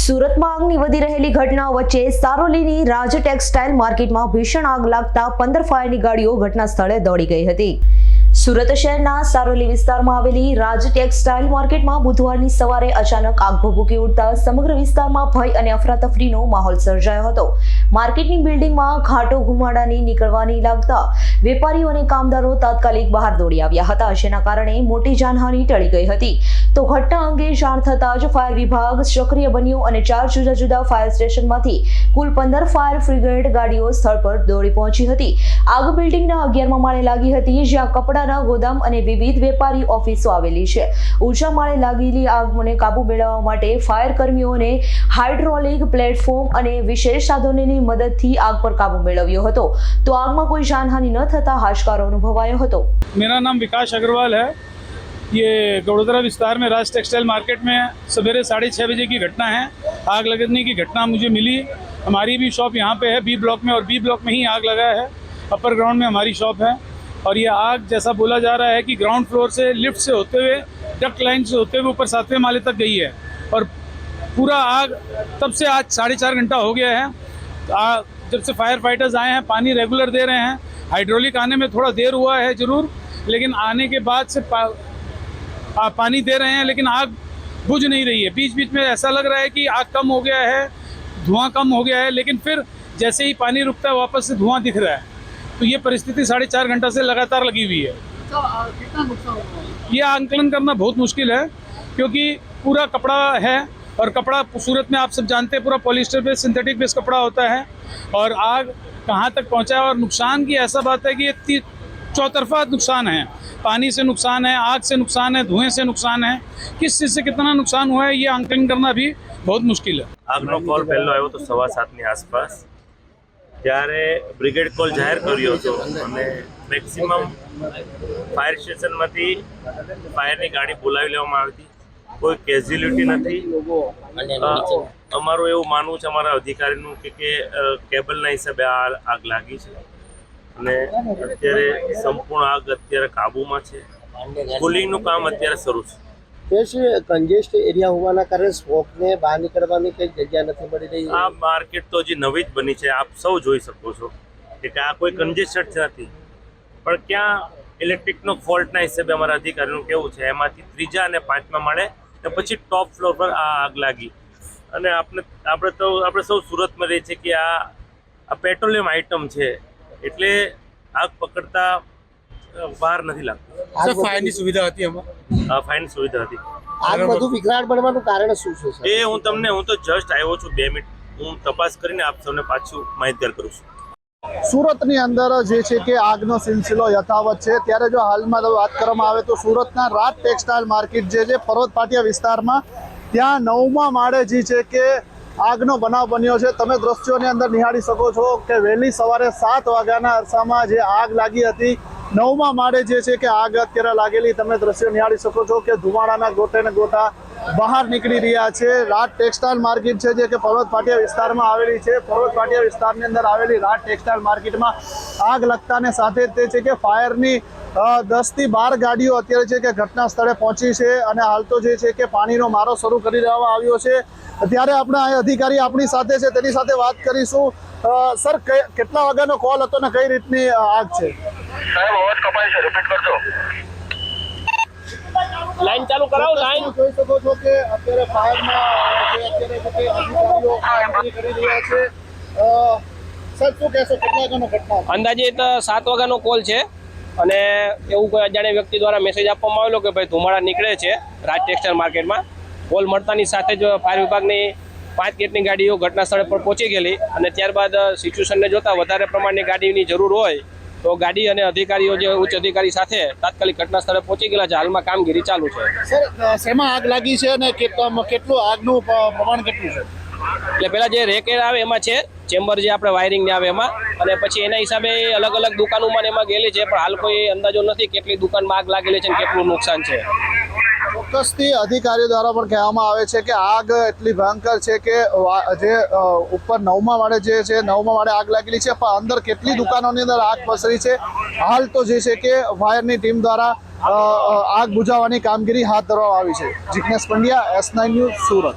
સુરતમાં આગની વધી રહેલી ઘટના વચ્ચે સારોલીની રાજ ટેક્સટાઇલ માર્કેટમાં ભીષણ આગ લાગતા પંદર ફાયરની ગાડીઓ ઘટના સ્થળે દોડી ગઈ હતી. સુરત શહેરના સારોલી વિસ્તારમાં આવેલી રાજ ટેક્સટાઇલ માર્કેટમાં બુધવારની સવારે અચાનક આગ ભભૂકી ઉડતા સમગ્ર વિસ્તારમાં ભય અને અફરાતફરીનો માહોલ સર્જાયો હતો. માર્કેટની બિલ્ડિંગમાં ઘાટો ઘુમાડાની નીકળવાની લાગતા વેપારીઓ અને કામદારો તાત્કાલિક બહાર દોડી આવ્યા હતા, જેના કારણે મોટી જાનહાનિ ટળી ગઈ હતી. તો ઘટના અંગે જાણ થતાં જ ફાયર વિભાગ સક્રિય બન્યું અને ચાર જુદા જુદા ફાયર સ્ટેશનમાંથી કુલ પંદર ફાયર ફ્રિગેડ ગાડીઓ સ્થળ પર દોડી પહોંચી હતી. આગ બિલ્ડિંગના અગિયારમાં માળે લાગી હતી, જ્યાં કપડાના ગોદામ અને વિવિધ વેપારી ઓફિસો આવેલી છે. ઊંચા માળે લાગેલી આગને કાબુ મેળવવા માટે ફાયર કર્મીઓને હાઇડ્રોલિક પ્લેટફોર્મ અને વિશેષ સાધનોની મદદથી આગ પર કાબુ મેળવ્યો હતો. તો આગમાં કોઈ જાનહાનિ ન થતા હાશકારો અનુભવાયો હતો. મેરા નામ વિકાસ અગ્રવાલ હૈ. ये गड़ोदरा विस्तार में राज टेक्सटाइल मार्केट में सवेरे साढ़े छः बजे की घटना है। आग लगने की घटना मुझे मिली। हमारी भी शॉप यहाँ पे है बी ब्लॉक में और बी ब्लॉक में ही आग लगा है। अपर ग्राउंड में हमारी शॉप है। और ये आग जैसा बोला जा रहा है कि ग्राउंड फ्लोर से लिफ्ट से होते हुए डक्ट लाइन से होते हुए ऊपर सातवें माले तक गई है। और पूरा आग तब से आज साढ़े चार घंटा हो गया है। आ, जब से फायर फाइटर्स आए हैं पानी रेगुलर दे रहे हैं। हाइड्रोलिक आने में थोड़ा देर हुआ है ज़रूर लेकिन आने के बाद से पानी दे रहे हैं लेकिन आग बुझ नहीं रही है। बीच बीच में ऐसा लग रहा है कि आग कम हो गया है धुआँ कम हो गया है लेकिन फिर जैसे ही पानी रुकता है वापस से धुआँ दिख रहा है। तो ये परिस्थिति साढ़े चार घंटा से लगातार लगी हुई है। ये आंकलन करना बहुत मुश्किल है क्योंकि पूरा कपड़ा है और कपड़ा सूरत में आप सब जानते हैं पूरा पॉलिस्टर बेस सिंथेटिक बेस कपड़ा होता है और आग कहाँ तक पहुँचा है और नुकसान की ऐसा बात है कि ये चौतरफा नुकसान है। पानी से नुकसान है आग से नुकसान है धुएं से नुकसान है किस चीज़ से कितना नुकसान हुआ है ये आंकलन करना भी बहुत मुश्किल है આગનો કોલ પહેલો આવ્યો તો સવા સાતની આસપાસ ત્યારે બ્રિગેડ કોલ જાહેર કર્યો હતો અને મેક્સિમમ ફાયર સ્ટેશનમાંથી ફાયરની ગાડી બોલાવી લેવામાં આવી હતી કોઈ કેઝ્યુલિટી નથી અ, અમારું એવું માનવું છે અમારા અધિકારીનું કે કે અ, કેબલના હિસાબે આ આગ લાગી છે અને અત્યારે સંપૂર્ણ આગ અત્યારે કાબૂમાં છે. કુલિંગનું કામ અત્યારે શરૂ છે. દેશ કંજેસ્ટ એરિયા હોવાના કારણે સ્મોકને બહાર નીકળવાની કંઈ જગ્યા નથી મળી રહી? આ માર્કેટ તો હજી નવી જ બની છે. આપ સૌ જોઈ શકો છો કે આ કોઈ કન્જેસ્ટેડ નથી. પણ ક્યાં ઇલેક્ટ્રિકનો ફોલ્ટના હિસાબે અમારા અધિકારીનું કેવું છે? એમાંથી ત્રીજા અને પાંચમા માળે ને પછી ટોપ ફ્લોર પર આ આગ લાગી. અને આપણે આપણે તો આપણે સૌ સુરતમાં રહીએ છીએ કે આ આ પેટ્રોલિયમ આઇટમ છે. એટલે આગ પકડતા બહાર વાર નથી લાગતું. ફાયરની સુવિધા હતી એમાં ફાઇન સુવિધા હતી. આગ વધુ વિકરાળ બનવાનું કારણ શું છે એ હું તમને હું તો જસ્ટ આવ્યો છું બે મિનિટ. હું તપાસ કરીને આપ સૌને પાછું માહિતગાર કરું છું. સુરતની અંદર જે છે કે આગનો સિલસિલો યથાવત છે ત્યારે જો હાલમાં વાત કરવામાં આવે તો સુરતના રાત ટેક્સટાઇલ માર્કેટ જે છે પર્વત પાટિયા વિસ્તારમાં ત્યાં નવમા માળે જે છે કે આગનો બનાવ બન્યો છે. તમે દ્રશ્યોની અંદર નિહાળી શકો છો કે વહેલી સવારે સાત વાગ્યાના અરસામાં જે આગ લાગી હતી, નવમા માળે જે છે કે આગ અત્યારે લાગેલી, તમે દ્રશ્યો નિહાળી શકો છો કે ધુમાડાના ગોટે ને ગોટા બહાર નીકળી રહ્યા છે. રાત ટેક્સટાઇલ માર્કેટ છે જે કે પર્વત પાટિયા વિસ્તારમાં આવેલી છે. પર્વત પાટિયા વિસ્તારની અંદર આવેલી રાત ટેક્સટાઇલ માર્કેટમાં આગ લગતાને સાથે તે છે કે ફાયરની દસથી બાર ગાડીઓ અત્યારે છે કે ઘટના સ્થળે પહોંચી છે અને હાલ તો જે છે કે પાણીનો મારો શરૂ કરી દેવામાં આવ્યો છે. ત્યારે આપણા અધિકારી આપણી સાથે છે તેની સાથે વાત કરીશું. સર કેટલા વાગ્યાનો કોલ હતો ને કઈ રીતની આગ છે? લાઈન ચાલુ કરાવો લાઈન જોઈ શકો છો કે અત્યારે ફાયરમાં જે અત્યારે અધિકારીઓ કામગીરી કરી રહ્યા છે. સર શું કહેશો કેટલા વાગ્યાનો ઘટના હતો? અંદાજિત સાત વાગ્યાનો કોલ છે. અને એવું કોઈ અજાણ્યા વ્યક્તિ દ્વારા મેસેજ આપવામાં આવેલો કે ભાઈ ધુમાડા નીકળે છે રાજ ટેક્સટાઇલ માર્કેટમાં, કોલ મળતાની સાથે જ ફાયર વિભાગની પાંચ ગેટની ગાડીઓ ઘટના સ્થળે પર પહોંચી ગયેલી અને ત્યારબાદ સિચ્યુએશનને જોતા વધારે પ્રમાણની ગાડીની જરૂર હોય તો ગાડી અને અધિકારીઓ જે ઉચ્ચ અધિકારી સાથે તાત્કાલિક ઘટના સ્થળે પહોંચી ગયેલા છે. હાલમાં કામગીરી ચાલુ છે. સર શેમાં આગ લાગી છે અને કેટલા- આગનું પ્રમાણ કેટલું છે? એટલે પેલા જે રેકેર આવે એમાં છે, ચેમ્બર જે આપણે વાયરિંગ આવે એમાં, અને પછી એના હિસાબે અલગ અલગ દુકાનોમાં એમાં ગયેલી છે, પણ હાલ કોઈ અંદાજો નથી કેટલી દુકાનમાં આગ લાગેલી છે અને કેટલું નુકસાન છે. ચોક્કસથી અધિકારીઓ દ્વારા પણ કહેવામાં આવે છે કે આગ એટલી ભયંકર છે કે જે ઉપર નવમા માળે જે છે, નવમા માળે આગ લાગેલી છે, પણ અંદર કેટલી દુકાનોની અંદર આગ પસરી છે? હાલ તો જે છે કે ફાયરની ટીમ દ્વારા આગ બુઝાવવાની કામગીરી હાથ ધરવામાં આવી છે. Jignesh Pandya, S nine news Surat.